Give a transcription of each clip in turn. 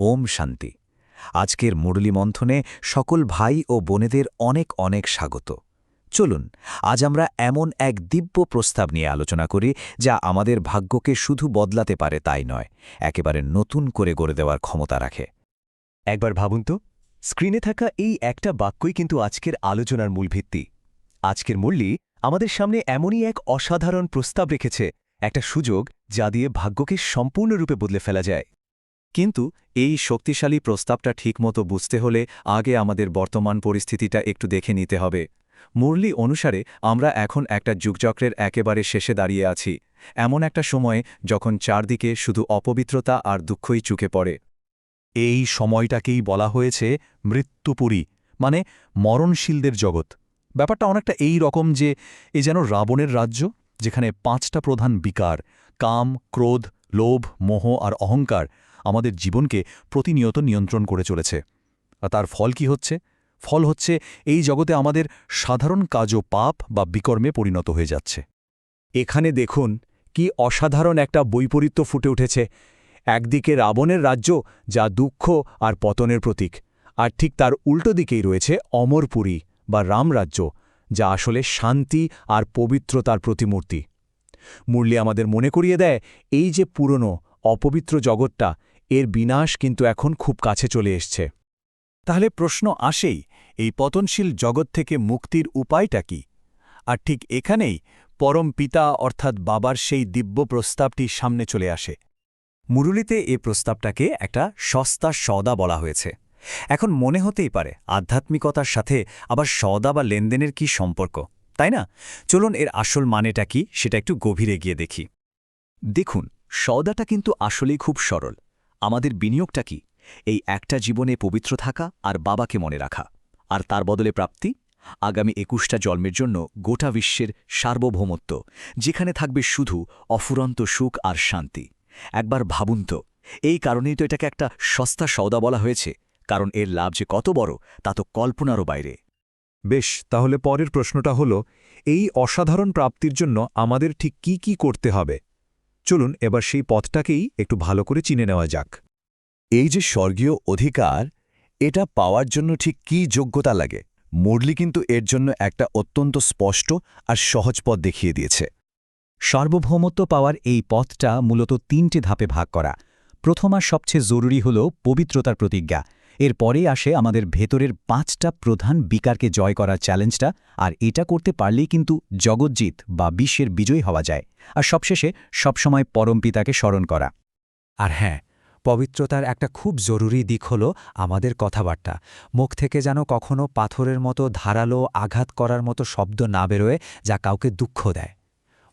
ওম শান্তি। আজকের মুরলী মন্থনে সকল ভাই ও বোনেদের অনেক অনেক স্বাগত। চলুন, আজ আমরা এমন এক দিব্য প্রস্তাব নিয়ে আলোচনা করি, যা আমাদের ভাগ্যকে শুধু বদলাতে পারে তাই নয়, একেবারে নতুন করে গড়ে দেওয়ার ক্ষমতা রাখে। একবার ভাবুন তো, স্ক্রিনে থাকা এই একটা বাক্যই কিন্তু আজকের আলোচনার মূল ভিত্তি। আজকের মূল্যি আমাদের সামনে এমনই এক অসাধারণ প্রস্তাব রেখেছে, একটা সুযোগ যা দিয়ে ভাগ্যকে সম্পূর্ণরূপে বদলে ফেলা যায়। কিন্তু এই শক্তিশালী প্রস্তাবটা ঠিকমতো বুঝতে হলে আগে আমাদের বর্তমান পরিস্থিতিটা একটু দেখে নিতে হবে। মুরলি অনুসারে আমরা এখন একটা যুগচক্রের একেবারে শেষে দাঁড়িয়ে আছি। এমন একটা সময়ে যখন চারদিকে শুধু অপবিত্রতা আর দুঃখই চুকে পড়ে। এই সময়টাকেই বলা হয়েছে মৃত্যুপুরী মানে মরণশীলদের জগৎ। ব্যাপারটা অনেকটা এই রকম যে এ যেন রাবণের রাজ্য, যেখানে পাঁচটা প্রধান বিকার, কাম, ক্রোধ, লোভ, মোহ আর অহংকার আমাদের জীবনকে প্রতিনিয়ত নিয়ন্ত্রণ করে চলেছে। আর তার ফল কি হচ্ছে? ফল হচ্ছে এই জগতে আমাদের সাধারণ কাজও পাপ বা বিকর্মে পরিণত হয়ে যাচ্ছে। এখানে দেখুন কি অসাধারণ একটা বৈপরীত্য ফুটে উঠেছে। একদিকে রাবণের রাজ্য, যা দুঃখ আর পতনের প্রতীক, আর ঠিক তার উল্টো দিকেই রয়েছে অমরপুরী বা রামরাজ্য, যা আসলে শান্তি আর পবিত্রতার প্রতিমূর্তি। মুরলি আমাদের মনে করিয়ে দেয়, এই যে পুরনো, অপবিত্র জগৎটা এর বিনাশ কিন্তু এখন খুব কাছে চলে এসছে। তাহলে প্রশ্ন আসেই, এই পতনশীল জগৎ থেকে মুক্তির উপায়টা কি? আর ঠিক এখানেই পরম পিতা অর্থাৎ বাবার সেই দিব্য প্রস্তাবটি সামনে চলে আসে। মুরুলিতে এ প্রস্তাবটাকে একটা সস্তা সওদা বলা হয়েছে। এখন মনে হতেই পারে, আধ্যাত্মিকতার সাথে আবার সওদা বা লেনদেনের কি সম্পর্ক, তাই না? চলুন এর আসল মানেটা কি, সেটা একটু গভীরে গিয়ে দেখি। দেখুন, সওদাটা কিন্তু আসলেই খুব সরল। আমাদের বিনিয়োগটা কি? এই একটা জীবনে পবিত্র থাকা আর বাবাকে মনে রাখা। আর তার বদলে প্রাপ্তি? আগামী একুশটা জন্মের জন্য গোটা বিশ্বের সার্বভৌমত্ব, যেখানে থাকবে শুধু অফুরন্ত সুখ আর শান্তি। একবার ভাবুন তো, এই কারণেই তো এটাকে একটা সস্তা সওদা বলা হয়েছে, কারণ এর লাভ যে কত বড়, তা তো কল্পনারও বাইরে। বেশ, তাহলে পরের প্রশ্নটা হল, এই অসাধারণ প্রাপ্তির জন্য আমাদের ঠিক কি কি করতে হবে? চলুন এবার সেই পথটাকেই একটু ভালো করে চিনে নেওয়া যাক। এই যে স্বর্গীয় অধিকার, এটা পাওয়ার জন্য ঠিক কি যোগ্যতা লাগে? মুরলি কিন্তু এর জন্য একটা অত্যন্ত স্পষ্ট আর সহজ পথ দেখিয়ে দিয়েছে। সার্বভৌমত্ব পাওয়ার এই পথটা মূলত তিনটে ধাপে ভাগ করা। প্রথম আর সবচেয়ে জরুরি হল পবিত্রতার প্রতিজ্ঞা। এর পরেই আসে আমাদের ভেতরের পাঁচটা প্রধান বিকারকে জয় করার চ্যালেঞ্জটা, আর এটা করতে পারলেই কিন্তু জগজ্জিত বা বিশ্বের বিজয়ী হওয়া যায়। আর সবশেষে সবসময় পরমপিতাকে স্মরণ করা। আর হ্যাঁ পবিত্রতার একটা খুব জরুরি দিক হল আমাদের কথাবার্তা। মুখ থেকে যেন কখনো পাথরের মতো ধারালো আঘাত করার মতো শব্দ না বেরোয়, যা কাউকে দুঃখ দেয়।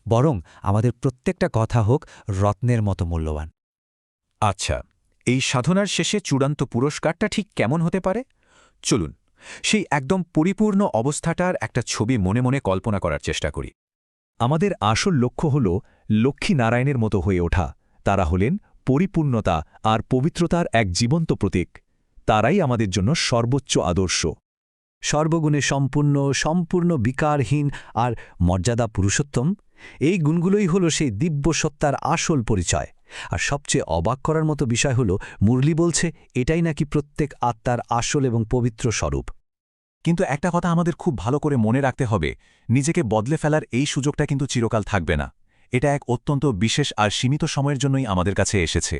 বরং আমাদের প্রত্যেকটা কথা হোক রত্নের মতো মূল্যবান। আচ্ছা এই সাধনার শেষে চূড়ান্ত পুরস্কারটা ঠিক কেমন হতে পারে? চলুন, সেই একদম পরিপূর্ণ অবস্থাটার একটা ছবি মনে মনে কল্পনা করার চেষ্টা করি। আমাদের আসল লক্ষ্য হল লক্ষ্মী নারায়ণের মতো হয়ে ওঠা। তারা হলেন পরিপূর্ণতা আর পবিত্রতার এক জীবন্ত প্রতীক। তারাই আমাদের জন্য সর্বোচ্চ আদর্শ। সর্বগুণে সম্পূর্ণ সম্পূর্ণ বিকারহীন আর মর্যাদা পুরুষোত্তম, এই গুণগুলোই হল সেই দিব্য সত্তার আসল পরিচয়। আর সবচেয়ে অবাক করার মতো বিষয় হল মুরলি বলছে এটাই নাকি প্রত্যেক আত্মার আসল এবং পবিত্র স্বরূপ। কিন্তু একটা কথা আমাদের খুব ভালো করে মনে রাখতে হবে নিজেকে বদলে ফেলার এই সুযোগটা কিন্তু চিরকাল থাকবে না। এটা এক অত্যন্ত বিশেষ আর সীমিত সময়ের জন্যই আমাদের কাছে এসেছে।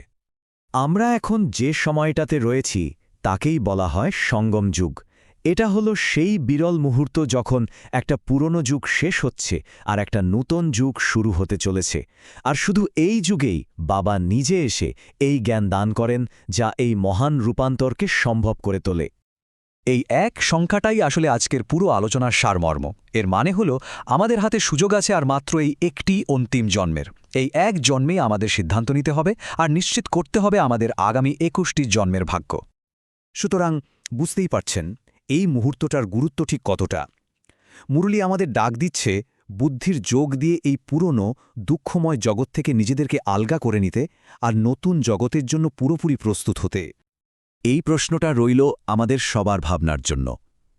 আমরা এখন যে সময়টাতে রয়েছি তাকেই বলা হয় সঙ্গম যুগ। এটা হলো সেই বিরল মুহূর্ত যখন একটা পুরনো যুগ শেষ হচ্ছে আর একটা নূতন যুগ শুরু হতে চলেছে। আর শুধু এই যুগেই বাবা নিজে এসে এই জ্ঞান দান করেন যা এই মহান রূপান্তরকে সম্ভব করে তোলে। এই এক সংখ্যাটাই আসলে আজকের পুরো আলোচনার সারমর্ম। এর মানে হল আমাদের হাতে সুযোগ আছে আর মাত্র এই একটি অন্তিম জন্মের। এই এক জন্মেই আমাদের সিদ্ধান্ত নিতে হবে আর নিশ্চিত করতে হবে আমাদের আগামী একুশটি জন্মের ভাগ্য। সুতরাং বুঝতেই পারছেন এই মুহূর্তটার গুরুত্ব ঠিক কতটা? মুরলী আমাদের ডাক দিচ্ছে বুদ্ধির যোগ দিয়ে এই পুরনো, দুঃখময় জগৎ থেকে নিজেদেরকে আলগা করে নিতে আর নতুন জগতের জন্য পুরোপুরি প্রস্তুত হতে। এই প্রশ্নটা রইল আমাদের সবার ভাবনার জন্য।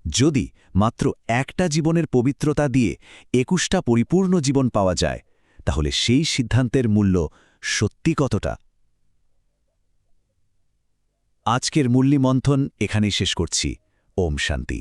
যদি মাত্র একটা জীবনের পবিত্রতা দিয়ে একুশটা পরিপূর্ণ জীবন পাওয়া যায়, তাহলে সেই সিদ্ধান্তের মূল্য সত্যি কতটা? আজকের মূল্যমন্থন এখানেই শেষ করছি। ওম শান্তি